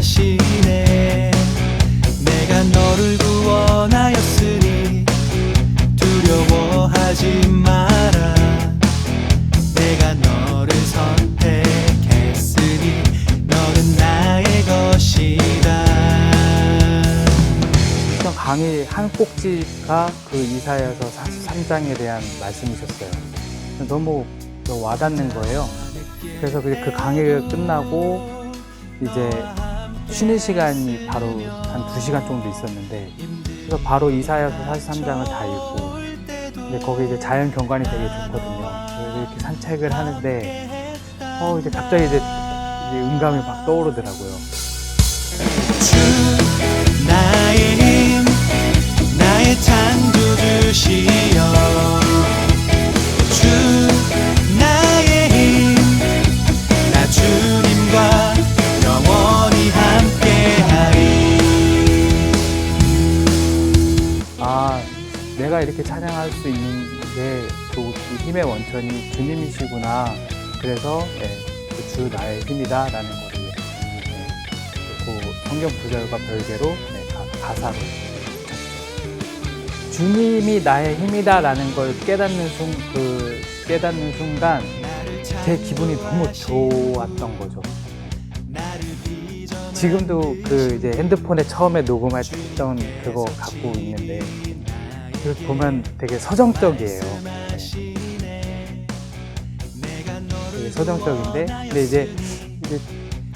하시네. 내가 너를 구원하였으니 두려워하지 마라. 내가 너를 선택했으니 너는 나의 것이다. 일단 강의 한 꼭지가 그 이사야서 43장에 대한 말씀이셨어요. 너무 와닿는 거예요. 그래서 그, 그 강의가 끝나고 이제 쉬는 시간이 바로 한 2시간 정도 있었는데 그래서 바로 이사야서 43장을 다 읽고 근데 거기 이제 자연 경관이 되게 좋거든요. 그래서 이렇게 산책을 하는데 어 이제 갑자기 이제 이제 음감이 막 떠오르더라고요. 이렇게 찬양할 수 있는 게그 힘의 원천이 주님이시구나. 그래서 예, 그주 나의 힘이다라는 거를 예, 그 성경 구절과 별개로 네, 가, 가사로 주님이 나의 힘이다라는 걸 깨닫는 순, 그 깨닫는 순간 제 기분이 너무 좋았던 거죠. 지금도 그 이제 핸드폰에 처음에 녹음했던 그거 갖고 있는데 그 보면 되게 서정적이에요. 되게 서정적인데 근데 이제 이제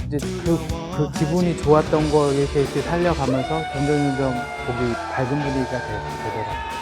이제 그, 그 기분이 좋았던 거 이렇게, 이렇게 살려가면서 점점 점점 보기 밝은 분위기가 되, 되더라고요.